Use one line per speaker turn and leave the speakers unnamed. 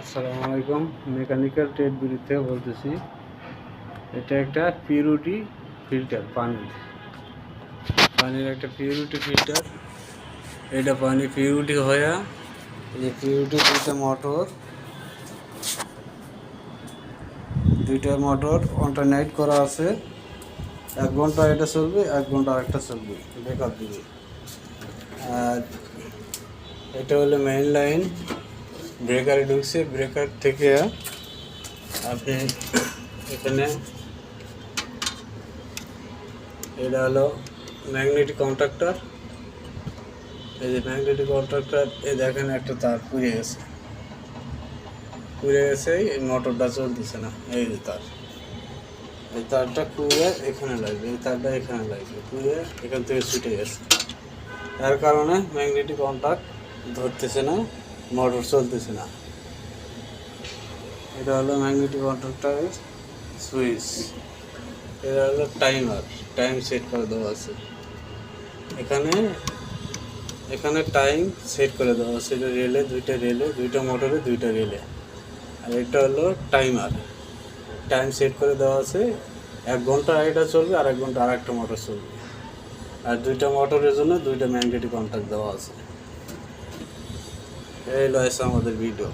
আসসালামু আলাইকুম mechanical trade থেকে বলতেছি, এটা একটা পিউরিটি ফিল্টার পানির পানির একটা পিউরিটি ফিল্টার এটা পানি পিউরিটি হয়ে এই পিউরিটি দুইটা মোটর দুইটা মোটর অল্টারনেট করা আছে। এক ঘণ্টা এটা চলবে, এক ঘণ্টা আরেকটা চলবে বেকআপ দিবে। আর এটা হলো মেইন লাইন ব্রেকারে ঢুকছে, ব্রেকার থেকে আপনি এখানে এটা হলো ম্যাগনেটিক কন্ট্রাক্টর। এই যে ম্যাগনেটিক কন্ট্রাক্টর, এ দেখেন একটা তার পুড়ে গেছে। পুড়ে গেছে, এই মোটরটা চলতেছে না, এই যে তার। এই তারটা পুড়ে এখানে লাগবে, এই তারটা এখানে লাগবে, পুড়ে এখান থেকে ছুটে গেছে। তার কারণে ম্যাগনেটিক কন্ট্রাক্ট ধরতেছে না। মোটর চলতেছে না। এটা হলো ম্যাগনেটিক কন্ট্রাক্টরের সুইচ। এটা হলো টাইমার, টাইম সেট করে দেওয়া আছে। এখানে এখানে টাইম সেট করে দেওয়া আছে। এটা রেলে, দুইটা রেলে, দুইটা মোটরে দুইটা রেলে। আর এটা হলো টাইমার। টাইম সেট করে দেওয়া আছে। এক ঘণ্টা এটা চলবে আর এক ঘণ্টা আর একটা মোটর চলবে। আর দুইটা মোটরের জন্য দুইটা ম্যাগনেটিক কন্ট্যাক্ট দেওয়া আছে। এই হলো এসে আমাদের ভিডিও